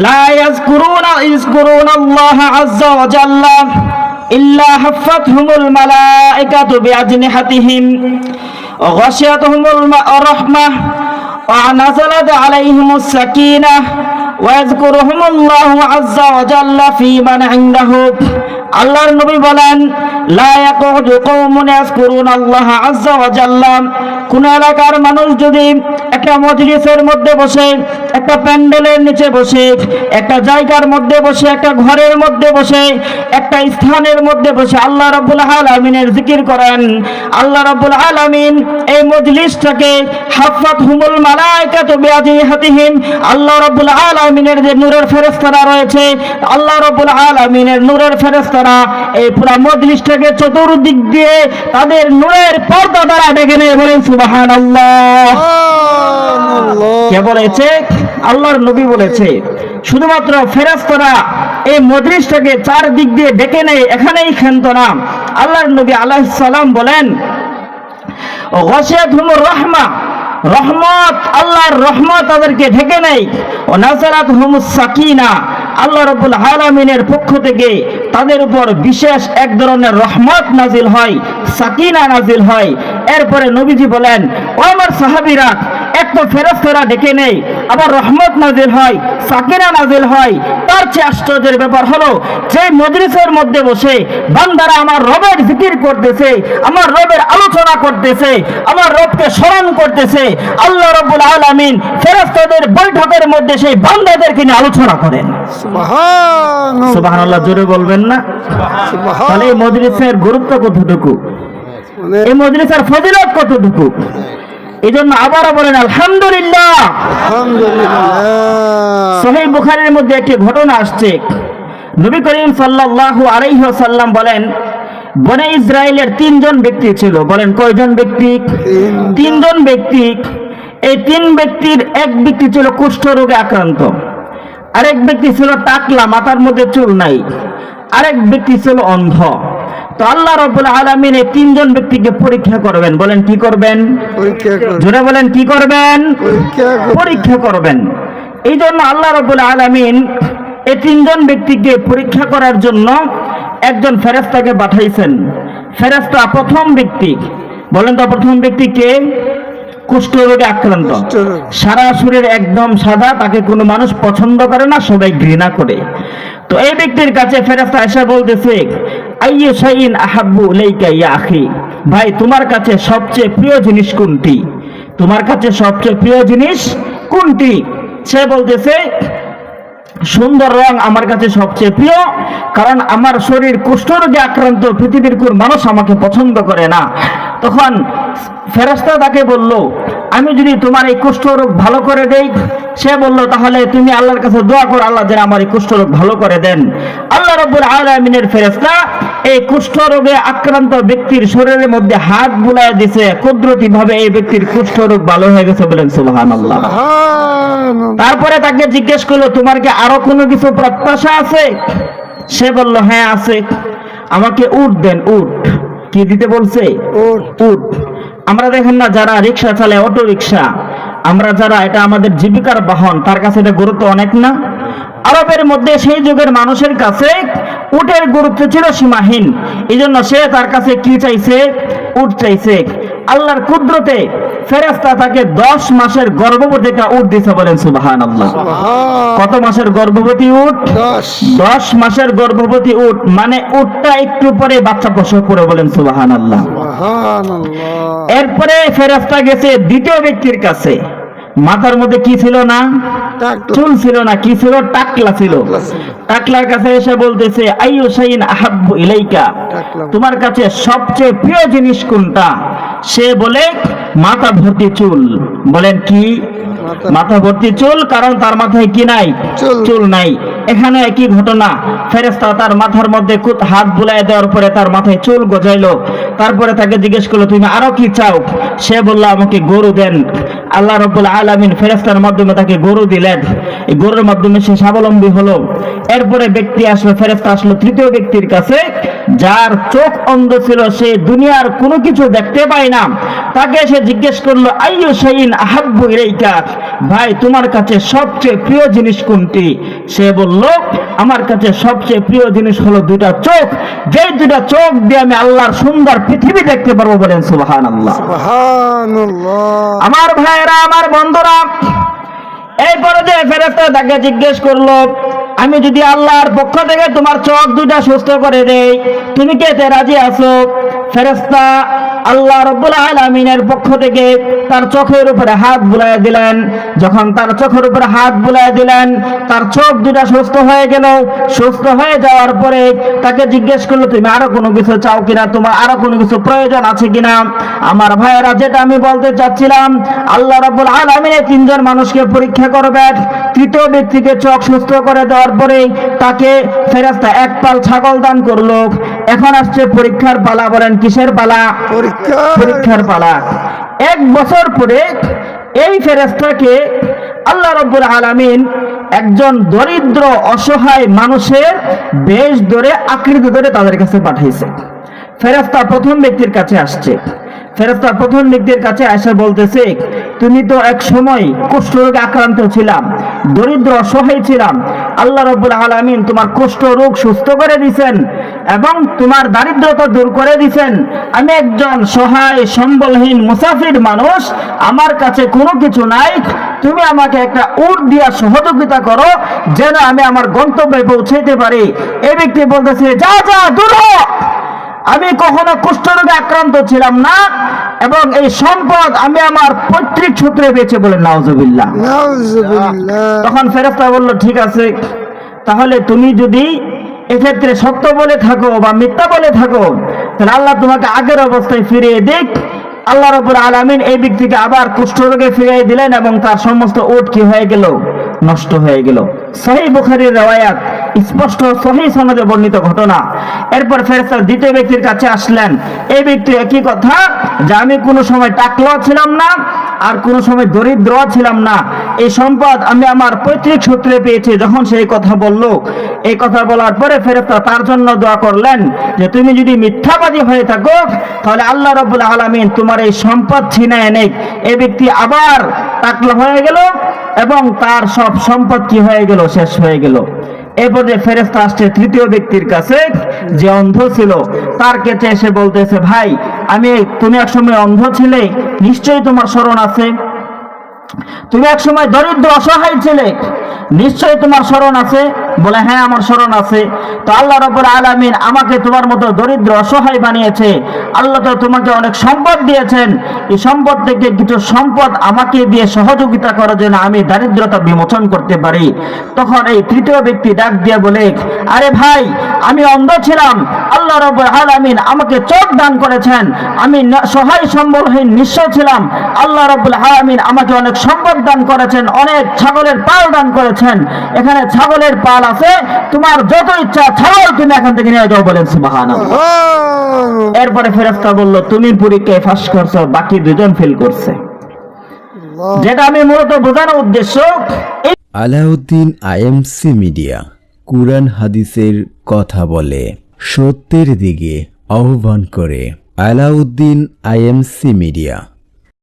لا يذكرون يذكرون الله عز وجل إلا حفتهم الملائكة بأجنحتهم وغشيتهم الم- الرحمة ونزلت عليهم السكينة ويذكرهم الله عز وجل في من عنده আল্লাহর নবী বলেন কোন এলাকার মানুষ যদি একটা মজলিসের মধ্যে বসে, একটা প্যান্ডেলের নিচে বসে, একটা জায়গার মধ্যে বসে, একটা ঘরের মধ্যে বসে, একটা স্থানের মধ্যে বসে আল্লাহ রাব্বুল আলামিনের জিকির করেন, আল্লাহ রাব্বুল আলামিন এই মজলিসটাকে হাফাত হুমুল মালাইকাতু বিআজিহাতিহিম আল্লাহ রাব্বুল আলামিনের যে নূরের ফেরেশতারা রয়েছে, আল্লাহ রাব্বুল আলামিনের নূরের ফেরেশতারা এই পুরো মজলিসটাকে চতুর্দিক দিয়ে তাদের নূরের পর্দা দ্বারা ডেকে নিয়ে বলেন সুবহানাল্লাহ। কে বলেছে? আল্লাহর নবী বলেছে শুধুমাত্র ফেরেশতারা এই মজলিসটাকে চারদিক দিয়ে ডেকে নেয় এখানেই ক্ষান্ত না আল্লাহর নবী আলাইহিস সালাম বলেন রাহমা রহমত আল্লাহর রহমত তাদেরকে ঢেকে নেয়। ও নাজারাত হুমুস সাকিনা আল্লাহ রবুল হালামিনের পক্ষ থেকে তাদের উপর বিশেষ এক ধরনের রহমত নাজিল হয়, সাকিনা নাজিল হয়। এরপরে নবীজি বলেন, ও আমার সাহাবীরা এক তো ফেরস্তারা ডেকে নেই। আবার রহমত নাজিল হয় সাকিনা নাজিল হয়। তার চেয়ে আশ্চর্যের ব্যাপার হলো যে মজলিসের মধ্যে বসে বান্দারা আমার রবের জিকির করতেছে আমার রবের আলোচনা করতেছে আমার রবকে স্মরণ করতেছে আল্লাহ রব্বুল আলামিন ফেরেশতাদের বৈঠকের মধ্যে সেই বান্দাদেরকে নিয়ে আলোচনা করেন। সুবহানাল্লাহ। জোরে বলবেন না? তাহলে এই মজলিসের গুরুত্ব কতটুকু? এই মজলিসের ফজিলত কতটুকু? এই জন্য আবারও বলেন আলহামদুলিল্লাহ। বুখারীর মধ্যে একটি ঘটনা আসছে। নবী করিম সাল্লাল্লাহু আলাইহি ওয়াসাল্লাম বলেন বনে ইসরায়েলের তিনজন ব্যক্তি ছিল। বলেন কয়জন ব্যক্তি। তিনজন ব্যক্তি। এই তিন ব্যক্তির এক ব্যক্তি ছিল কুষ্ঠ রোগে আক্রান্ত। আরেক ব্যক্তি ছিল টাকলা মাথার মধ্যে চুল নাই। আরেক ব্যক্তি ছিল অন্ধ। তো আল্লাহ রব্বুল আলমিন এই তিনজন ব্যক্তিকে পরীক্ষা করবেন। বলেন কি করবেন? জোরে বলেন কি করবেন? পরীক্ষা করবেন। এই জন্য আল্লাহ রবুল আলমিন এই তিনজন ব্যক্তিকে পরীক্ষা করার জন্য একজন ফেরেস্তাকে পাঠাইছেন। ফেরেস্তা প্রথম ব্যক্তি। বলেন তো প্রথম ব্যক্তি কে? কুষ্ঠরোগে আক্রান্ত। সারা শরীর একদম সাদা তাকে কোনো মানুষ পছন্দ করে না সবাই ঘৃণা করে। তো এই ব্যক্তির কাছে ফেরেস্তা এসে বলতেছে আইয়ে শাইন আহাব্বু লাইকা ইয়া আখি? ভাই তোমার কাছে সবচেয়ে প্রিয় জিনিস কোনটি? তোমার কাছে সবচেয়ে প্রিয় জিনিস কোনটি? সে বলতেছে সুন্দর রং আমার কাছে সবচেয়ে প্রিয় কারণ আমার শরীর কুষ্ঠরোগে আক্রান্ত পৃথিবীর কোন মানুষ আমাকে পছন্দ করে না। তখন ফেরেস্তা তাকে বলল আমি যদি তোমার এই কুষ্ঠরোগ ভালো করে দেই সে বলল তাহলে তুমি আল্লাহর কাছে দোয়া করো আল্লাহ যেন আমার এই কুষ্ঠরোগ ভালো করে দেন। আল্লাহ রব্বুল আলামিনের ফেরেস্তা এই কুষ্ঠরোগে আক্রান্ত ব্যক্তির শরীরের মধ্যে হাত বুলায় দিছে কুদরতি ভাবে এই ব্যক্তির কুষ্ঠরোগ ভালো হয়ে গেছে বলেন সুবহানাল্লাহ। সুবহানাল্লাহ। তারপরে তাকে জিজ্ঞেস করল তোমার কি আরও কোনো কিছু প্রত্যাশা আছে? সে বলল হ্যাঁ আছে। আমাকে উঠ দেন উট। কি দিতে বলছে? উট। আমরা দেখেন না যারা রিক্সা চালায় অটো রিক্সা আমরা যারা এটা আমাদের জীবিকার বাহন তার কাছে এটা গুরুত্ব অনেক না? আরবের মধ্যে সেই যুগের মানুষের কাছে উটের গুরুত্ব ছিল সীমাহীন এই জন্য সে তার কাছে কি চাইছে? উট চাইছে। আল্লাহর কুদরতে ফেরেস্তা তাকে দশ মাসের গর্ভবতী একটা উট দিছে বলেন সুবাহান আল্লাহ কত মাসের গর্ভবতী উট? দশ। মাসের গর্ভবতী উট মানে উটটা একটু পরে বাচ্চা প্রসব করে বলেন সুবাহান আল্লাহ এরপরে ফেরেস্তা গেছে দ্বিতীয় ব্যক্তির কাছে। মাথার মধ্যে কি ছিল না? চুল ছিল না কি ছিল? টাকলা ছিল। টাকলার কাছে এসে বলতেছে আইয়ু শাইন আহাব্বু ইলাইকা? তোমার কাছে সবচেয়ে প্রিয় জিনিস কোনটা? সে বলে মাথা ভর্তি চুল। বলেন কি? মাথা- ভর্তি চুল? কারণ তার মাথায় কি নাই? চুল। চুল নাই। এখানে একই ঘটনা। ফেরেস্তা তার মাথার মধ্যে কুত- হাত বুলাই দেওয়ার পরে তার মাথায় চুল গজাইলো। তারপরে তাকে জিজ্ঞেস করল তুমি আরও কি চাও? সে বলল আমাকে গরু দেন। আল্লাহ রব্বুল আলামিন ফেরেস্তার মাধ্যমে তাকে গরু দিলেন। এই গরুর মাধ্যমে সে স্বাবলম্বী হলো। এরপরে ব্যক্তি আসলো ফেরেস্তা আসলো তৃতীয় ব্যক্তির কাছে। যার চোখ অন্ধ ছিল সে দুনিয়ার কোনো কিছু দেখতে পায় না। তাকে সে জিজ্ঞেস করল আইয়ু শাইইন আহাব্বু ইলাইকা? ভাই তোমার কাছে সবচেয়ে প্রিয় জিনিস কোনটি? সে বলল আমার কাছে সবচেয়ে প্রিয় জিনিস হলো দুটা চোখ। যেই দুটা চোখ দিয়ে আমি আল্লাহর সুন্দর পৃথিবী দেখতে পারব বলেন সুবহানাল্লাহ। সুবহানাল্লাহ। আমার ভাইয়েরা আমার বন্ধুরা এই পর্যায়ে ফেরেস্তা তাকে জিজ্ঞেস করল আমি যদি আল্লাহর পক্ষ থেকে তোমার চোখ দুটা সুস্থ করে দেই, তুমি কেতে রাজি আছো? ফেরেস্তা আল্লাহ রব্বুল আলমিনের পক্ষ থেকে তার চোখের উপরে হাত বুলাই দিলেন। যখন তার চোখের উপরে হাত বুলাই দিলেন, তার চোখ দুটা সুস্থ হয়ে গেল। সুস্থ হয়ে যাওয়ার পরে তাকে জিজ্ঞেস করল, তুমি আরও কোনো কিছু চাও কিনা? তোমার আরও কোনো কিছু প্রয়োজন আছে কিনা? আমার ভাইয়েরা, যেটা আমি বলতে চাচ্ছিলাম, আল্লাহ রাব্বুল আলামিন তিনজন মানুষকে পরীক্ষা করবেন তৃতীয় ব্যক্তিকে চোখ সুস্থ করে দেওয়ার পরে তাকে ফেরেস্তা এক পাল ছাগল দান করল। এখন আসছে পরীক্ষার পালা বলেন কিসের পালা? পরীক্ষা। পরীক্ষার পালা। এক বছর পরে এই ফেরেস্তাকে আল্লাহ রব্বুল আলামিন একজন দরিদ্র অসহায় মানুষের বেশ ধরে আকৃতি ধরে তাদের কাছে পাঠাইছে। ফেরেস্তা প্রথম ব্যক্তির কাছে আসছে। ফেরেস্তা প্রথম ব্যক্তির কাছে এসে বলতেছে, তুমি তো এক সময় কুষ্ঠরোগে আক্রান্ত ছিলাম, দরিদ্র, অসহায় ছিলাম। আল্লাহ রব্বুল আলামিন তোমার কুষ্ঠ রোগ সুস্থ করে দিছেন এবং তোমার দারিদ্রতা দূর করে দিছেন। আমি একজন সহায়, সম্বলহীন, মুসাফির মানুষ, আমার কাছে কোনো কিছু নাই। তুমি আমাকে একটা উট দিয়া সহযোগিতা করো, যেন আমি আমার গন্তব্যে পৌঁছাইতে পারি। এই ব্যক্তি বলতেছে, যা যা, দূর। আমি কখনো কুষ্ঠরোগে আক্রান্ত ছিলাম না এবং এই সম্পদ আমি আমার পৈতৃক সূত্রে পেয়েছে বলে নাওজবিল্লাহ নাউজুবিল্লাহ। তখন ফেরেস্তা বলল ঠিক আছে তাহলে তুমি যদি এক্ষেত্রে সত্য বলে থাকো বা মিথ্যা বলে থাকো তাহলে আল্লাহ তোমাকে আগের অবস্থায় ফিরিয়ে দিক। আল্লাহ রবুল আলমিন এই ব্যক্তিকে আবার কুষ্ঠরোগে ফিরিয়ে দিলেন এবং তার সমস্ত ওট কি হয়ে গেল? নষ্ট হয়ে গেল। সহি বুখারির রেওয়ায়াত স্পষ্ট সহি সনদে বর্ণিত ঘটনা। এরপর ফেরেস্তা দ্বিতীয় ব্যক্তির কাছে আসলেন। এই ব্যক্তি একই কথা, যে আমি কোনো সময় টাকলাও ছিলাম না, আর কোনো সময় দরিদ্র ছিলাম না। এই সম্পদ আমি আমার পৈতৃক সূত্রে পেয়েছি, যখন সেই কথা বলল। এই কথা বলার পরে ফেরেস্তা তার জন্য দোয়া করলেন, যে তুমি যদি মিথ্যাবাদী হয়ে থাকো, তাহলে আল্লাহ রবুল আলমিন তোমার এই সম্পদ ছিনায় নেই এই ব্যক্তি আবার টাকলা হয়ে গেল, এবং তার সব সম্পদ কি হয়ে গেল? শেষ হয়ে গেল। এরপর ফেরেস্তা আসছে, তৃতীয় ব্যক্তির কাছে যে অন্ধ ছিল, তার এসে বলতেছে, ভাই, আমি তুমি এক সময় অন্ধ ছিলে? নিশ্চয়ই তোমার স্মরণ আছে। তুমি এক সময় দরিদ্র, অসহায় ছিলে? নিশ্চয়ই তোমার স্মরণ আছে? বলে হ্যাঁ আমার স্মরণ আছে। তো আল্লাহ রব্বুল আলামিন আমাকে তোমার মতো দরিদ্র, অসহায় বানিয়েছে। আল্লাহ তো তোমাকে অনেক সম্পদ দিয়েছেন। এই সম্পদ থেকে কিছু সম্পদ আমাকে দিয়ে সহযোগিতা করার জন্য আমি দারিদ্রতা বিমোচন করতে পারি। তখন এই তৃতীয় ব্যক্তি ডাক দিয়ে বলে আরে ভাই আমি অন্ধ ছিলাম। আল্লাহ রব্বুল আলামিন আমাকে চোখ দান করেছেন। আমি সহায় সম্বলহীন নিঃস্ব ছিলাম। আল্লাহ রব্বুল আলামিন আমাকে অনেক সম্পদ দান করেছেন অনেক ছাগলের পাল দান করেছেন। এখানে ছাগলের পাল আছে। তোমার যত ইচ্ছা ছাগল তুমি এখান থেকে নিয়ে যাও বলেন সুবহানাল্লাহ। সুবহানাল্লাহ এরপরে ফেরেস্তা বলল তুমি পরীক্ষায় ফাঁস করছ বাকি দুজন ফেল করছে। যেটা আমি মূলত বোঝানোর উদ্দেশ্য আলাউদ্দিন আইএমসি মিডিয়া কুরআন হাদিসের কথা বলে সত্যের দিকে আহ্বান করে আলাউদ্দিন আইএমসি মিডিয়া।